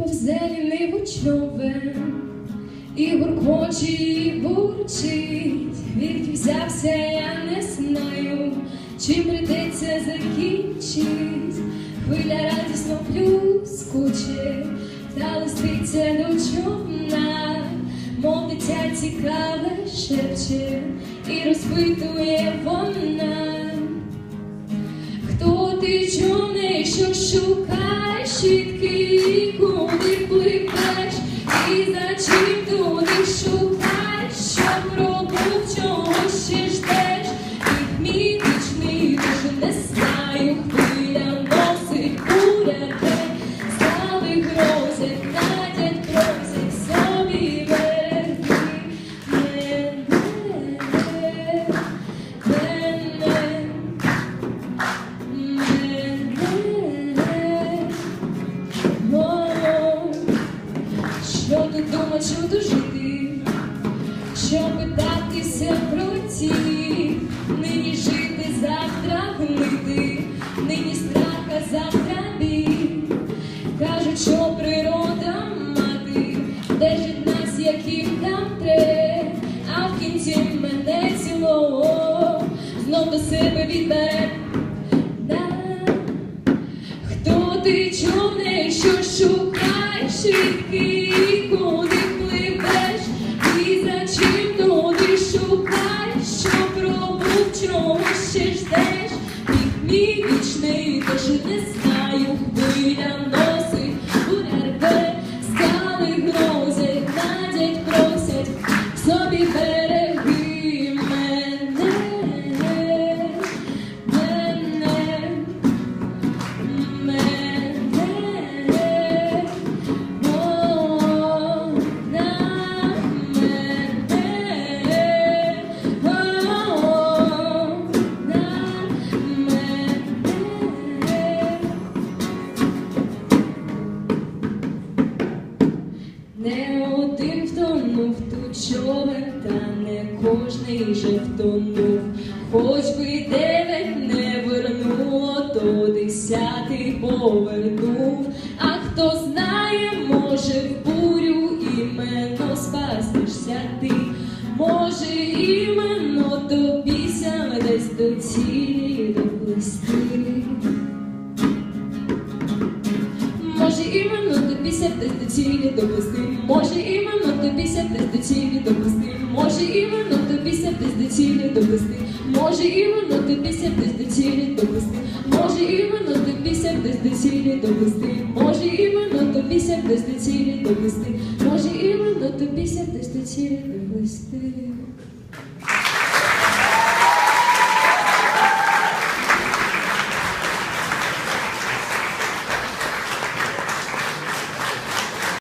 повзе ліниву човен, і гуркоче, і бурчить, звідки взявся, я не знаю, чим прийдеться закінчить, хвиля радісно плюскуче, та листиться до човна, мов дитя цікаве шепче, і розпитує вона. Хто ти човний, що шукаєш щітки, і куди пливеш, і за чим туди шукаєш, що пробув, чого ще ждеш, і мій нічний, дуже не знаю, що жити? Що питатися про ті? Нині жити, завтра гнити, нині страх, а завтра біль. Кажуть, що природа мати, держить нас, яким там тре, а в кінці мене цілого знов до себе відбере. Ти човне, що шукаєш швидкий, куди You. Човен, та не кожний же втонув, хоч би дев'ять не вернуло, то десятий повернув. А хто знає, може в бурю іменно спастишся ти, може іменно тобіся десь до цілі доплисти. Може іменно до цілі доплисти, може іменно тобі до цілі доплисти, може іменно тобі до цілі доплисти, може іменно тобі до цілі доплисти, може іменно тобі до цілі доплисти, може іменно тобі до цілі доплисти, може іменно тобі до цілі доплисти.